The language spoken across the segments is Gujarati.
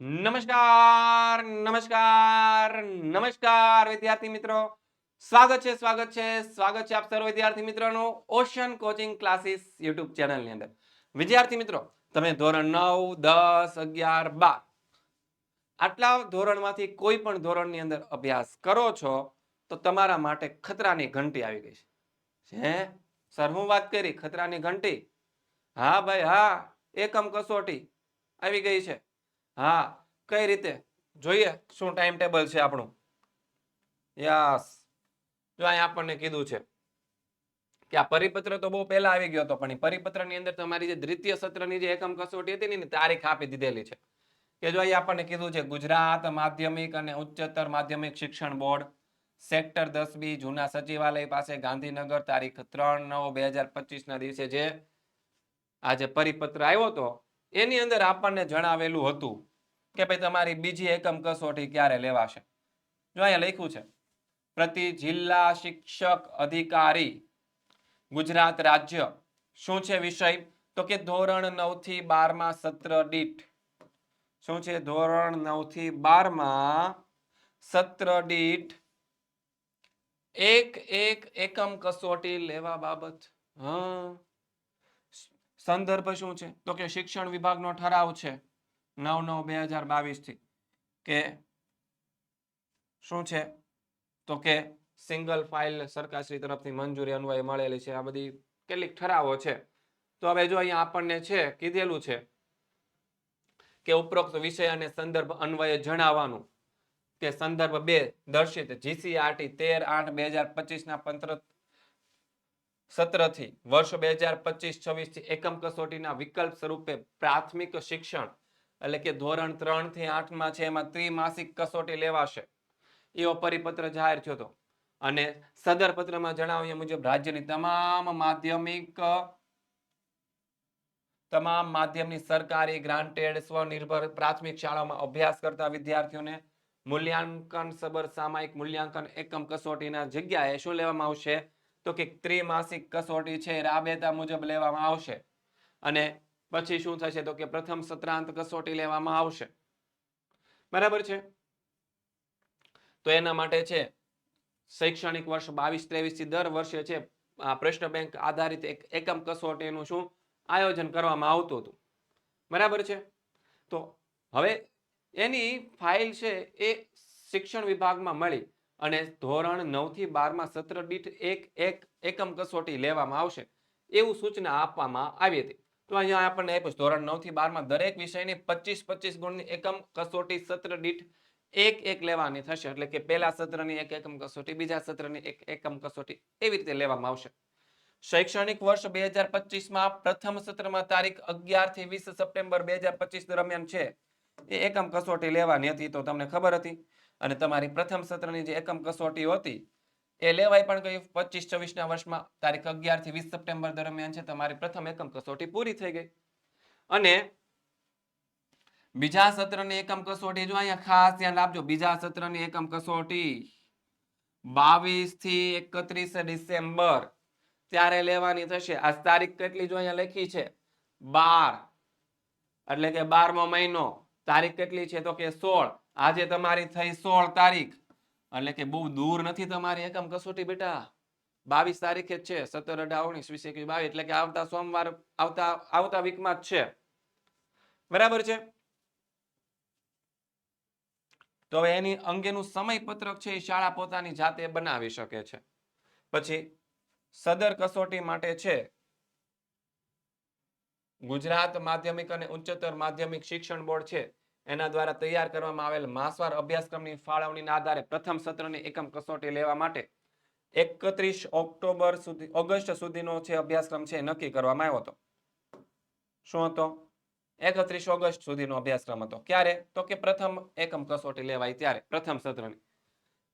નમસ્કાર નમસ્કાર નમસ્કાર, વિદ્યાર્થી મિત્રો. સ્વાગત છે સ્વાગત છે સ્વાગત છે આપ સર્વ વિદ્યાર્થી મિત્રોનું ઓશન કોચિંગ ક્લાસીસ યુટ્યુબ ચેનલની અંદર. વિદ્યાર્થી મિત્રો, તમે ધોરણ નવ, દસ, અગિયાર, બાર આટલા ધોરણમાંથી કોઈ પણ ધોરણની અંદર અભ્યાસ કરો છો, તો તમારા માટે ખતરાની ઘંટી આવી ગઈ છે. હે? સર, હું વાત કરી? ખતરાની ઘંટી? હા ભાઈ, હા. એકમ કસોટી આવી ગઈ છે. હા, કઈ રીતે? જોઈએ શું ટાઈમ ટેબલ છે આપણું. યસ. જો અહીં આપણને કીધું છે કે આ પરિપત્ર તો બહુ પહેલા આવી ગયો હતો, પણ એ પરિપત્રની અંદર તમારી જે દ્વિતીય સત્રની જે એકમ કસોટી હતી ને તારીખ આપી દીધેલી છે. કે જો અહીં આપણને કીધું છે ગુજરાત માધ્યમિક અને ઉચ્ચતર માધ્યમિક શિક્ષણ બોર્ડ, સેક્ટર દસ બી, જૂના સચિવાલય પાસે ગાંધીનગર તારીખ ત્રણ નવ બે હજાર પચીસના દિવસે જે આ જે પરિપત્ર આવ્યો હતો એની અંદર આપણને જણાવેલું હતું કે ભાઈ તમારી બીજી એકમ કસોટી ક્યારે લેવાશે? જો અહીંયા લખ્યું છે, પ્રતિ જિલ્લા શિક્ષક અધિકારી, ગુજરાત રાજ્ય. શું છે વિષય? તો કે ધોરણ નવથી બારમાં સત્ર દીઠ. શું છે ધોરણ નવથી બારમાં સત્ર દીઠ? એક એક એકમ કસોટી લેવા બાબત. હા. સંદર્ભ શું છે? તો કે શિક્ષણ વિભાગનો ઠરાવ છે નવ નવ બે હજાર બાવીસથી કે શું છે? તો કે સિંગલ ફાઇલ સરકારશ્રી તરફથી મંજૂરી અન્વયે મળેલી છે. આ બધી કેટલીક ઠરાવો છે. તો હવે જો અહીંયા આપણને છે કીધેલું છે કે ઉપરોક્ત વિષય અને સંદર્ભ અન્વયે જણાવવાનું કે સંદર્ભ બે દર્શિત જીસીઆરટી તેર આઠ બે હજાર પચીસના પંત્ર સત્રથી વર્ષ બે હજાર પચીસ છવ્વીસથી એકમ કસોટીના વિકલ્પ સ્વરૂપે પ્રાથમિક શિક્ષણ એટલે કે ધોરણ ત્રણથી આઠમાં છે, એમાં ત્રિમાસિક કસોટી લેવાશે. એવો પરિપત્ર જાહેર થયો હતો. અને સદર પત્રમાં જણાવ્યા મુજબ રાજ્યની તમામ માધ્યમિક તમામ માધ્યમની સરકારી ગ્રાન્ટેડ સ્વનિર્ભર પ્રાથમિક શાળામાં અભ્યાસ કરતા વિદ્યાર્થીઓને મૂલ્યાંકન સબર સામાયિક મૂલ્યાંકન એકમ કસોટીના જગ્યાએ શું લેવામાં આવશે? તો કે ત્રિમાસિક કસોટી છે, રાબેતા મુજબ લેવામાં આવશે. અને પછી શું થશે તો કે પ્રથમ સત્રાંત કસોટી લેવામાં આવશે. બરાબર છે? તો એના માટે છે, શૈક્ષણિક વર્ષ બાવીસ ત્રેવીસથી દર વર્ષે છે, આ પ્રશ્ન બેંક આધારિત એક એકમ કસોટીનું શું આયોજન કરવામાં આવતું હતું. બરાબર છે? તો હવે એની ફાઇલ છે એ શિક્ષણ વિભાગમાં મળી. અને ધોરણ નવથી બારમાં સત્ર દીઠ એક એક એકમ કસોટી લેવામાં આવશે. એવું સૂચના આપવામાં આવી હતી. તો અહીંયા આપણને આપ્યું છે, ધોરણ નવથી બારમાં દરેક વિષયની પચીસ પચીસ ગુણની એકમ કસોટી સત્ર દીઠ એક એક લેવાની થશે. એટલે કે પહેલા સત્રની એક એકમ કસોટી, બીજા સત્રની એક એકમ કસોટી એવી રીતે લેવામાં આવશે. શૈક્ષણિક વર્ષ બે હજાર પચીસમાં પ્રથમ સત્રમાં તારીખ અગિયારથી વીસ સપ્ટેમ્બર બે હજાર પચીસ દરમિયાન છે. એ એકમ કસોટી લેવાની હતી તો તમને ખબર હતી. અને તમારી પ્રથમ સત્રની જે એકમ કસોટી હતી, એ લેવાય પણ ગઈ પચીસ છવ્વીસ ના વર્ષમાં, તારીખ અગિયારથી વીસ સપ્ટેમ્બર દરમિયાન છે, તમારી પ્રથમ એકમ કસોટી પૂરી થઈ ગઈ. અને બીજા સત્રની એકમ કસોટી જો અહીંયા ખાસ ધ્યાન આપજો બીજા સત્રની એકમ કસોટી બાવીસથી એકત્રીસ ડિસેમ્બર, ત્યારે લેવાની થશે. આ તારીખ કેટલી જો અહીંયા લખી છે? બાર. એટલે કે બારમો મહિનો. તારીખ કેટલી છે? તો કે સોળ. આજે તમારી થઈ સોળ તારીખ. એટલે કે બહુ દૂર નથી તમારી એકમ કસોટી બેટા. બાવીસ તારીખે જ છે, સત્તર, અઢાર વીસ, એકવીસ, બાવીસ, એટલે કે આવતા સોમવાર, આવતા આવતા વીકમાં જ છે. બરાબર છે? તો હવે એની અંગેનું સમયપત્રક છે એ શાળા પોતાની જાતે બનાવી શકે છે. પછી સદર કસોટી માટે છે ગુજરાત માધ્યમિક અને ઉચ્ચતર માધ્યમિક શિક્ષણ બોર્ડ છે. એના દ્વારા તૈયાર કરવામાં આવેલ માસવાર અભ્યાસક્રમની ફાળવણીના આધારે પ્રથમ સત્રની એકમ કસોટી લેવા માટે એકત્રીસ ઓક્ટોબર સુધી, ઓગસ્ટ સુધીનો જે અભ્યાસક્રમ છે નક્કી કરવામાં આવ્યો હતો. શું હતો? એકત્રીસ ઓગસ્ટ સુધીનો અભ્યાસક્રમ હતો. ક્યારે? તો કે પ્રથમ એકમ કસોટી લેવાય ત્યારે, પ્રથમ સત્રની.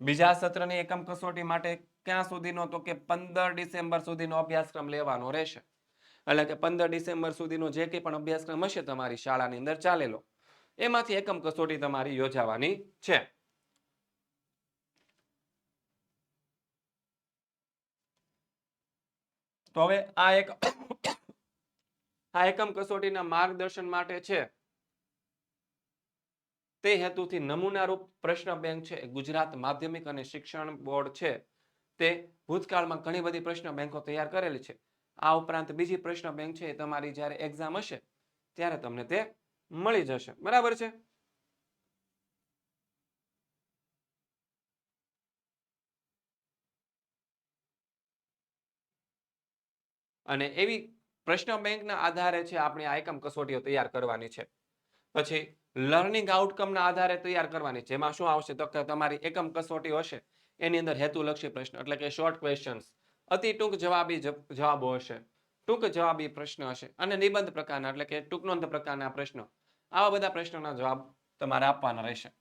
બીજા સત્રની એકમ કસોટી માટે ક્યાં સુધીનો? તો કે પંદર ડિસેમ્બર સુધીનો અભ્યાસક્રમ લેવાનો રહેશે. એટલે કે પંદર ડિસેમ્બર સુધીનો જે કંઈ પણ અભ્યાસક્રમ હશે તમારી શાળાની અંદર ચાલેલો. એમાંથી એકમ કસોટી તમારી યોજાવાની છે. તો હવે આ એક આ એકમ કસોટીના માર્ગદર્શન માટે છે. તે હેતુથી નમૂનારૂપ પ્રશ્ન બેંક છે, ગુજરાત માધ્યમિક અને શિક્ષણ બોર્ડ છે. તે ભૂતકાળમાં ઘણી બધી પ્રશ્ન બેંકો તૈયાર કરેલી છે. આ ઉપરાંત બીજી પ્રશ્ન બેંક છે, એ તમારી જ્યારે એક્ઝામ હશે, ત્યારે તમને તે મળી જશે. બરાબર છે? અને એવી પ્રશ્ન બેંકના આધારે છે આપણે આ એકમ કસોટીઓ તૈયાર કરવાની છે. પછી લર્નિંગ આઉટકમના આધારે તૈયાર કરવાની. જેમાં શું આવશે? તો કે તમારી એકમ કસોટી હશે. એની અંદર હેતુલક્ષી પ્રશ્ન એટલે કે શોર્ટ ક્વેશ્ચન્સ અતિ ટૂંક જવાબી જવાબો હશે. ટૂંક જવાબી પ્રશ્ન હશે. અને નિબંધ પ્રકારના એટલે કે ટૂંક નોંધ પ્રકારના પ્રશ્નો. આવા બધા પ્રશ્નોના જવાબ તમારે આપવાના રહેશે.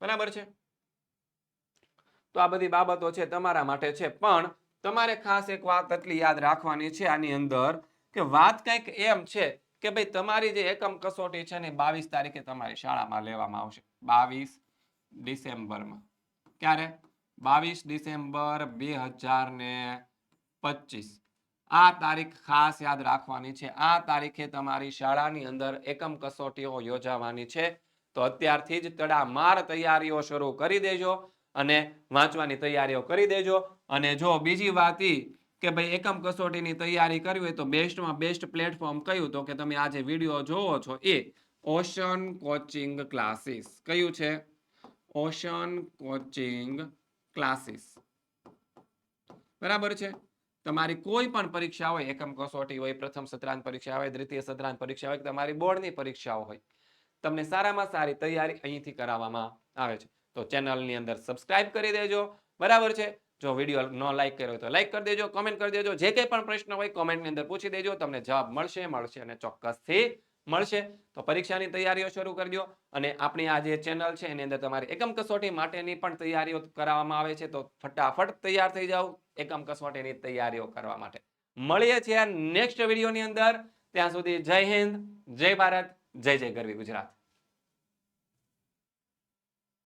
બરાબર છે? તો આ બધી બાબતો છે તમારા માટે છે, પણ તમારે ખાસ એક વાત એટલી યાદ રાખવાની છે આની અંદર કે વાત કંઈક એમ છે કે ભાઈ તમારી જે એકમ કસોટી છે ને બાવીસ તારીખે તમારી શાળામાં લેવામાં આવશે. બાવીસ ડિસેમ્બરમાં. ક્યારે? બાવીસ ડિસેમ્બર બે હજાર ને પચીસ. આ તારીખ ખાસ યાદ રાખવાની છે. આ તારીખે તમારી શાળાની અંદર એકમ કસોટીઓ યોજાવાની છે. તો અત્યારથી જ તડામાર તૈયારીઓ શરૂ કરી દેજો અને વાંચવાની તૈયારીઓ કરી દેજો. અને જો બીજી વાત ઈ કે ભાઈ એકમ કસોટીની તૈયારી કરવી હોય તો બેસ્ટમાં બેસ્ટ પ્લેટફોર્મ કયું? તો કે તમે આ જે વીડિયો જોવો છો એ ઓશન કોચિંગ ક્લાસીસ. કયું છે? Ocean coaching classes. બરાબર છે? તમારી કોઈ પણ પરીક્ષા હોય, એકમ કસોટી હોય, પ્રથમ સત્રાંત પરીક્ષા હોય, દ્વિતીય સત્રાંત પરીક્ષા હોય તમારી બોર્ડની પરીક્ષાઓ હોય, તમને સારામાં સારી તૈયારી અહીંથી કરાવવામાં આવે છે. તો ચેનલની અંદર સબસ્ક્રાઇબ કરી દેજો. બરાબર છે? જો વીડિયો ન લાઈક કર્યો તો લાઈક કરી દેજો, કોમેન્ટ કરી દેજો. જે કંઈ પણ પ્રશ્ન હોય કોમેન્ટની અંદર પૂછી દેજો, તમને જવાબ મળશે મળશે અને ચોક્કસથી મળશે, તો પરીક્ષાની તૈયારીઓ શરૂ કરજો. અને આપણી આ જે ચેનલ છે, એની અંદર તમારી એકમ કસોટી માટેની પણ તૈયારીઓ કરાવવામાં આવે છે, તો ફટાફટ તૈયાર થઈ જાઓ એકમ કસોટીની તૈયારીઓ કરવા માટે. મળીએ છીએ નેક્સ્ટ વિડીયોની અંદર. ત્યાં સુધી જય હિન્દ, જય ભારત, જય જય ગરવી ગુજરાત.